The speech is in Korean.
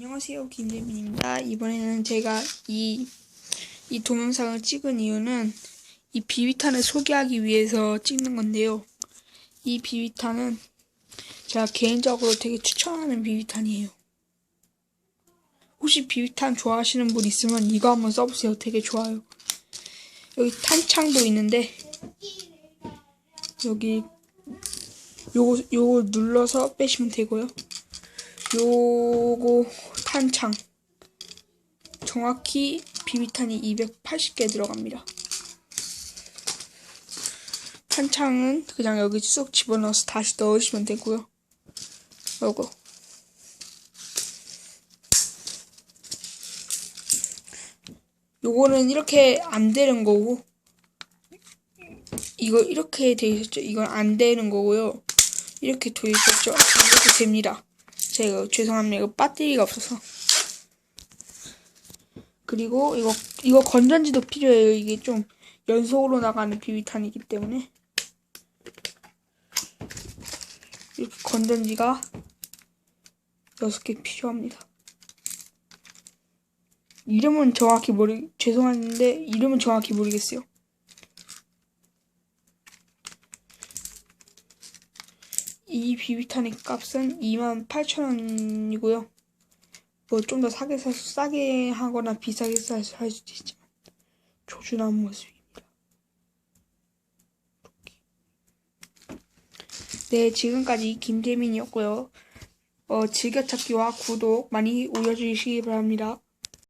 안녕하세요 김재민입니다. 이번에는 제가 이, 이 동영상을 찍은 이유는 이 비비탄을 소개하기 위해서 찍는 건데요. 이 비비탄은 제가 개인적으로 되게 추천하는 비비탄이에요. 혹시 비비탄 좋아하시는 분 있으면 이거 한번 써보세요. 되게 좋아요. 여기 탄창도 있는데 여기 요거 요거 눌러서 빼시면 되고요. 요거 탄창 정확히 비비탄이 280개 들어갑니다. 탄창은 그냥 여기 쑥 집어넣어서 다시 넣으시면 되고요. 요거 요거는 이렇게 안 되는 거고 이거 이렇게 돼 있었죠. 이건 안 되는 거고요. 이렇게 돼 있었죠. 이렇게 됩니다. 제가 죄송합니다. 이거 배터리가 없어서. 그리고 이거 이거 건전지도 필요해요. 이게 좀 연속으로 나가는 비비탄이기 때문에 이렇게 건전지가 6개 필요합니다. 이름은 정확히 모르 죄송한데 이름은 정확히 모르겠어요. 이 비비탄의 값은 28,000원이고요. 뭐 좀 더 싸게 사, 싸게 하거나 비싸게 사서 할 수도 있지만 조준한 모습입니다. 네, 지금까지 김재민이었고요. 어, 즐겨찾기와 구독 많이 올려주시기 바랍니다.